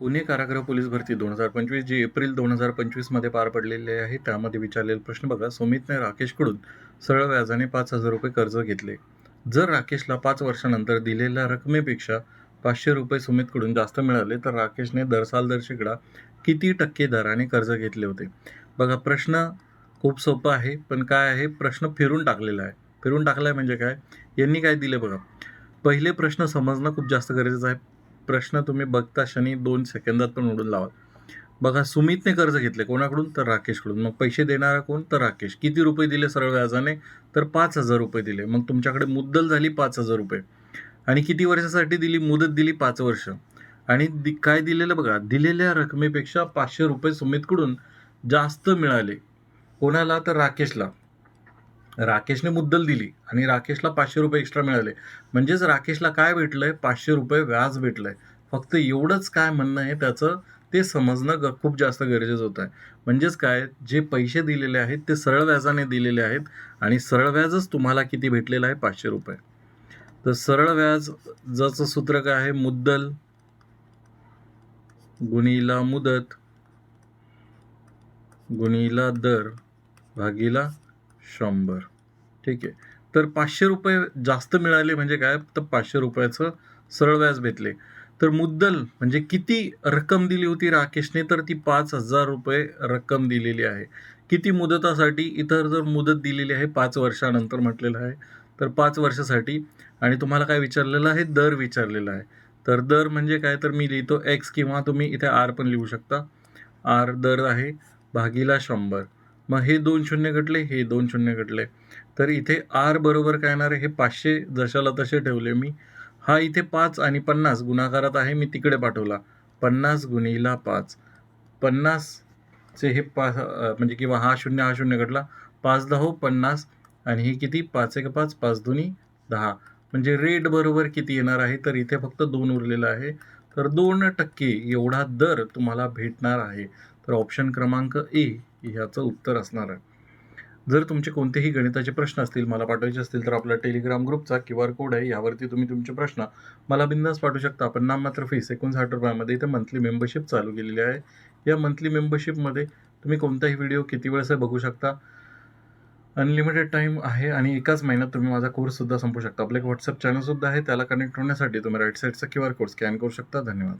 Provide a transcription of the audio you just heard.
पुणे कारागृह पोलीस भरती दोन हजार पंचवीस जी एप्रिल दोन हजार पंचवीसमध्ये पार पडलेली आहे त्यामध्ये विचारलेला प्रश्न बघा. सुमितने राकेशकडून सरळ व्याजाने पाच हजार रुपये कर्ज घेतले. जर राकेशला पाच वर्षानंतर दिलेल्या रकमेपेक्षा पाचशे रुपये सुमितकडून जास्त मिळाले तर राकेशने दरसाल दर शेकडा किती टक्के दराने कर्ज घेतले होते? बघा प्रश्न खूप सोपा आहे पण काय आहे? प्रश्न फिरून टाकलेला आहे. फिरून टाकला आहे म्हणजे काय? यांनी काय दिले बघा? पहिले प्रश्न समजणं खूप जास्त गरजेचं आहे. प्रश्न तुम्ही बघता क्षणी दोन सेकंदात पण उडून लावा. बघा सुमितने कर्ज घेतले कोणाकडून? तर राकेशकडून. मग पैसे देणारा कोण? तर राकेश. किती रुपये दिले सरळ व्याजाने? तर पाच हजार रुपये दिले. मग तुमच्याकडे मुद्दल झाली पाच हजार रुपये. आणि किती वर्षासाठी दिली? मुदत दिली पाच वर्ष. आणि दि काय दिलेलं बघा? दिलेल्या रकमेपेक्षा पाचशे रुपये सुमितकडून जास्त मिळाले. कोणाला? तर राकेशला. राकेशने मुद्दल दिली आणि राकेशला पाचशे रुपये एक्स्ट्रा मिळाले. म्हणजेच राकेशला काय भेटलंय? पाचशे रुपये व्याज भेटलंय. फक्त एवढंच काय म्हणणं आहे त्याचं ते समजणं ग खूप जास्त गरजेचं होतं आहे. म्हणजेच काय? जे पैसे दिलेले आहेत ते सरळ व्याजाने दिलेले आहेत आणि सरळ व्याजच तुम्हाला किती भेटलेलं आहे? पाचशे रुपये. तर सरळ व्याज जचं सूत्र काय आहे? मुद्दल गुणीला मुदत गुणीला दर भागीला शंभर. ठीक आहे. तर पाचशे रुपये जास्त मिळाले म्हणजे काय? तर पाचशे रुपयाचं सरळ व्याज भेटले. तर मुद्दल म्हणजे किती रक्कम दिली होती राकेशने? तर ती पाच हजार रुपये रक्कम दिलेली आहे. किती मुदतासाठी? इतर जर मुदत दिलेली आहे पाच वर्षानंतर म्हटलेलं आहे. तर पाच वर्षासाठी. आणि तुम्हाला काय विचारलेलं आहे? दर विचारलेला आहे. तर दर म्हणजे काय? तर मी लिहितो एक्स किंवा तुम्ही इथे आर पण लिहू शकता. आर दर आहे भागीला शंभर. मग हे दोन शून्य घटले हे दोन शून्य घटले. तर इथे आर बरोबर काय येणार आहे? हे पाचशे जशाला तसे ठेवले मी. हा इथे पाच आणि पन्नास गुणाकारात आहे मी तिकडे पाठवला. पन्नास गुणीला पाच. पन्नासचे हे पाच म्हणजे किंवा हा शून्य हा शून्य घटला. पाच दहा पन्नास आणि हे किती? पाच एक पाच पाच दोन्ही दहा. म्हणजे रेट बरोबर किती येणार आहे? तर इथे फक्त दोन उरलेलं आहे. तर दोन टक्के एवढा दर तुम्हाला भेटणार आहे. तर ऑप्शन क्रमांक ए. ह्याचं उत्तर असणार आहे. जर तुमचे कोणतेही गणिताचे प्रश्न असतील मला पाठवायचे असतील तर आपला टेलिग्राम ग्रुपचा क्यू आर कोड आहे. यावरती तुम्ही तुमचे प्रश्न मला बिंदास पाठवू शकता. पण नाम मात्र फीस एकोणसाठ रुपयामध्ये इथे मंथली मेंबरशिप चालू केलेली आहे. या मंथली मेंबरशिपमध्ये तुम्ही कोणताही व्हिडिओ किती वेळेस बघू शकता. अनलिमिटेड टाईम आहे आणि एकाच महिन्यात तुम्ही माझा कोर्ससुद्धा संपू शकता. आपलं एक व्हॉट्सअप चॅनलसुद्धा आहे. त्याला कनेक्ट होण्यासाठी तुम्ही राईट साईडचा क्यू आर कोड स्कॅन करू शकता. धन्यवाद.